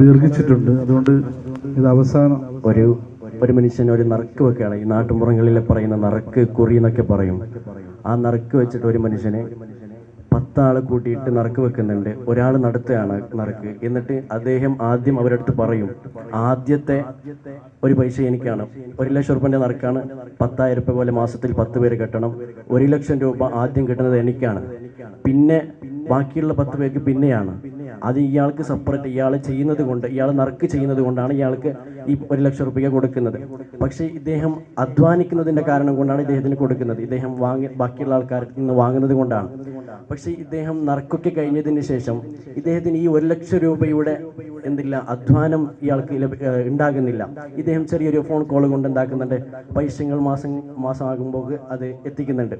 ദീർഘിച്ചിട്ടുണ്ട്. അതുകൊണ്ട് ഇത് അവസാനം ഒരു ഒരു മനുഷ്യൻ ഒരു നറുക്ക് വെക്കുകയാണ്. ഈ നാട്ടുമ്പുറങ്ങളിൽ പറയുന്ന നറുക്ക് കുറി എന്നൊക്കെ പറയും. ആ നറുക്ക് വെച്ചിട്ട് ഒരു മനുഷ്യനെ പത്താൾ കൂട്ടിയിട്ട് നറുക്ക് വെക്കുന്നുണ്ട്. ഒരാൾ നടത്തുകയാണ് നറുക്ക്. എന്നിട്ട് അദ്ദേഹം ആദ്യം അവരടുത്ത് പറയും ആദ്യത്തെ ഒരു പൈസ എനിക്കാണ്. ഒരു ലക്ഷം റുപ്യന്റെ നറുക്കാണ്. പത്തായിരം രൂപ പോലെ മാസത്തിൽ പത്ത് പേര് കെട്ടണം. ഒരു ലക്ഷം രൂപ ആദ്യം കിട്ടുന്നത് എനിക്കാണ്. പിന്നെ ബാക്കിയുള്ള പത്ത് പേർക്ക് പിന്നെയാണ്. അത് ഇയാൾക്ക് സെപ്പറേറ്റ് ഇയാൾ ചെയ്യുന്നത് കൊണ്ട് ഇയാൾ നറുക്ക് ചെയ്യുന്നത് കൊണ്ടാണ് ഇയാൾക്ക് ഈ ഒരു ലക്ഷം റുപ്യ കൊടുക്കുന്നത്. പക്ഷേ ഇദ്ദേഹം അധ്വാനിക്കുന്നതിന്റെ കാരണം കൊണ്ടാണ് ഇദ്ദേഹത്തിന് കൊടുക്കുന്നത്. ഇദ്ദേഹം വാങ്ങി ബാക്കിയുള്ള ആൾക്കാരിൽ നിന്ന് വാങ്ങുന്നത് കൊണ്ടാണ്. പക്ഷേ ഇദ്ദേഹം നറുക്കൊക്കെ കഴിഞ്ഞതിന് ശേഷം ഇദ്ദേഹത്തിന് ഈ ഒരു ലക്ഷം രൂപയുടെ എന്തില്ല അധ്വാനം ഇയാൾക്ക് ഉണ്ടാകുന്നില്ല. ഇദ്ദേഹം ചെറിയൊരു ഫോൺ കോൾ കൊണ്ട് എന്താക്കുന്നുണ്ട്? പൈസകൾ മാസം മാസമാകുമ്പോൾ അത് എത്തിക്കുന്നുണ്ട്.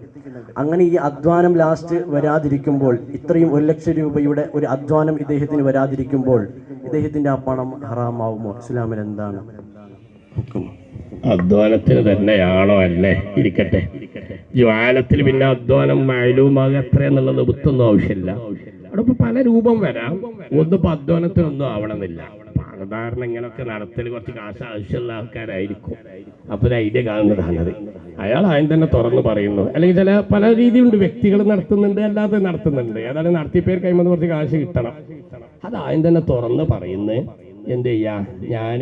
അങ്ങനെ ഈ അധ്വാനം ലാസ്റ്റ് വരാതിരിക്കുമ്പോൾ ഇത്രയും ഒരു ലക്ഷം രൂപയുടെ ഒരു അധ്വാനം ഇദ്ദേഹത്തിന് വരാതിരിക്കുമ്പോൾ ഇദ്ദേഹത്തിന്റെ ആ പണം ഹറാമാവുമോ? ഇസ്ലാമിൽ എന്താണ്? അധ്വാനത്തിന് തന്നെയാണോ അല്ലേ? ഇരിക്കട്ടെ. ജ്വാലത്തിൽ പിന്നെ അധ്വാനം മഴലുമാകുക എത്ര എന്നുള്ള നിബുത്തൊന്നും ആവശ്യമില്ല. അവിടെ ഇപ്പൊ പല രൂപം വരാം. ഒന്നിപ്പോ അധ്വാനത്തിനൊന്നും ആവണമെന്നില്ല. സാധാരണ ഇങ്ങനെയൊക്കെ നടത്തൽ കുറച്ച് കാശ് ആവശ്യമുള്ള ആൾക്കാരായിരിക്കും. അപ്പൊ ഒരു ഐഡിയ കാണുന്നതാണത്. അയാൾ ആദ്യം തന്നെ തുറന്ന് പറയുന്നു. അല്ലെങ്കിൽ ചില പല രീതിയുണ്ട് വ്യക്തികൾ നടത്തുന്നുണ്ട് അല്ലാതെ നടത്തുന്നുണ്ട്. ഏതായാലും നടത്തിപ്പേർ കഴിയുമ്പോൾ കുറച്ച് കാശ് കിട്ടണം. അത് ആദ്യം തന്നെ തുറന്ന് പറയുന്നത് എന്ത് ചെയ്യാ? ഞാൻ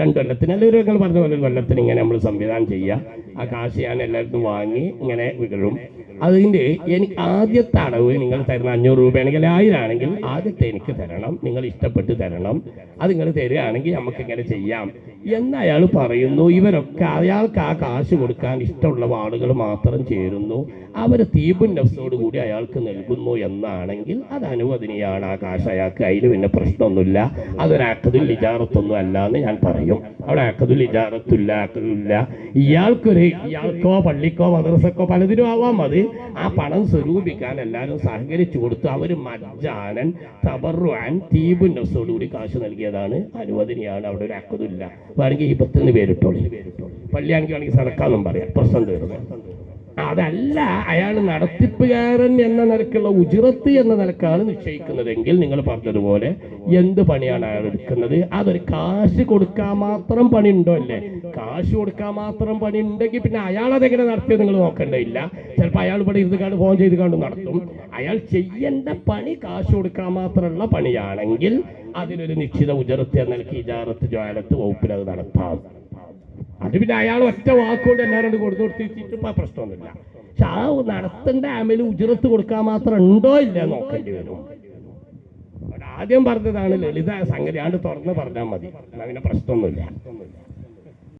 രണ്ട് കൊല്ലത്തിന് അല്ലെങ്കിൽ നിങ്ങൾ പറഞ്ഞ പോലെ കൊല്ലത്തിന് ഇങ്ങനെ നമ്മൾ സംവിധാനം ചെയ്യുക ആ കാശ് ഞാൻ എല്ലായിടത്തും വാങ്ങി ഇങ്ങനെ വികഴും. അതിന്റെ എനിക്ക് ആദ്യത്തെ അടവ് നിങ്ങൾ തരുന്ന അഞ്ഞൂറ് രൂപയാണെങ്കിൽ ആയിരം ആണെങ്കിൽ ആദ്യത്തെ എനിക്ക് തരണം. നിങ്ങൾ ഇഷ്ടപ്പെട്ട് തരണം. അത് നിങ്ങൾ തരികയാണെങ്കിൽ നമുക്ക് ഇങ്ങനെ ചെയ്യാം. എന്ന് അയാൾ പറയുന്നു. ഇവരൊക്കെ അയാൾക്ക് ആ കാശ് കൊടുക്കാൻ ഇഷ്ടമുള്ള ആളുകൾ മാത്രം ചേരുന്നു. അവർ തീപുൻ നഫ്സോട് കൂടി അയാൾക്ക് നൽകുന്നു എന്നാണെങ്കിൽ അത് അനുവദനീയാണ് ആ കാശ് അയാൾക്ക് അതിൽ പിന്നെ പ്രശ്നമൊന്നുമില്ല. അതൊരു ആക്കതുൽ ഇജാറത്തൊന്നും അല്ല എന്ന് ഞാൻ പറയും. അവിടെ ആക്കതുൽ ഇജാറത്തില്ല ആക്കതില്ല ഇയാൾക്കൊരു ഇയാൾക്കോ പള്ളിക്കോ മദ്രസക്കോ പലതിനും ആവാം. മതി ആ പണം സ്വരൂപിക്കാൻ എല്ലാവരും സഹകരിച്ചു കൊടുത്തു. അവർ മജ്ജാനൻ തബറുവാൻ തീപുൻ നഫ്സോട് കൂടി കാശ് നൽകിയതാണ്. അനുവദനിയാണ് അവിടെ ഒരു അക്കതില്ല വേണമെങ്കിൽ ഇപ്പത്തിന് പത്തിന് പേരിട്ടോളി. പള്ളിയാണെങ്കിൽ വേണമെങ്കിൽ സടക്കാന്നും പറയാം. പ്രശ്നം തീർന്നു. അതല്ല അയാൾ നടത്തിപ്പുകാരൻ എന്ന നിലക്കുള്ള ഉജിറത്ത് എന്ന നിലക്കാണ് നിശ്ചയിക്കുന്നതെങ്കിൽ നിങ്ങൾ പറഞ്ഞതുപോലെ എന്ത് പണിയാണ് അയാൾ എടുക്കുന്നത്? അതൊരു കാശ് കൊടുക്കാൻ മാത്രം പണി ഉണ്ടോ അല്ലേ? കാശ് കൊടുക്കാൻ മാത്രം പണി ഉണ്ടെങ്കിൽ പിന്നെ അയാൾ അതെങ്ങനെ നടത്തിയത് നിങ്ങൾ നോക്കേണ്ടതില്ല. ചിലപ്പോൾ അയാൾ ഇവിടെ ഇരുന്ന് കണ്ട് ഫോൺ ചെയ്ത് കണ്ട് നടത്തും. അയാൾ ചെയ്യേണ്ട പണി കാശ് കൊടുക്കാൻ മാത്രമുള്ള പണിയാണെങ്കിൽ അതിനൊരു നിശ്ചിത ഉജറത്ത് എന്ന നിലയ്ക്ക് ഇജാറത്ത് ജ്വാലത്ത് വകുപ്പിൽ അത് നടത്താം. അത് പിന്നെ അയാൾ ഒറ്റ വാക്കുകൊണ്ട് എല്ലാവരും കൊടുത്തു കൊടുത്തിട്ട് ഇപ്പൊ പ്രശ്നമൊന്നുമില്ല. പക്ഷെ ആ നടത്തേണ്ട അമൽ ഉജിറത്ത് കൊടുക്കാൻ മാത്രം ഉണ്ടോ ഇല്ല നോക്കേണ്ടി വരും. ആദ്യം പറഞ്ഞതാണ് ലളിത സംഗതി ആണ്ട് തുറന്ന് പറഞ്ഞാൽ മതി. അതിന് പ്രശ്നമൊന്നുമില്ല.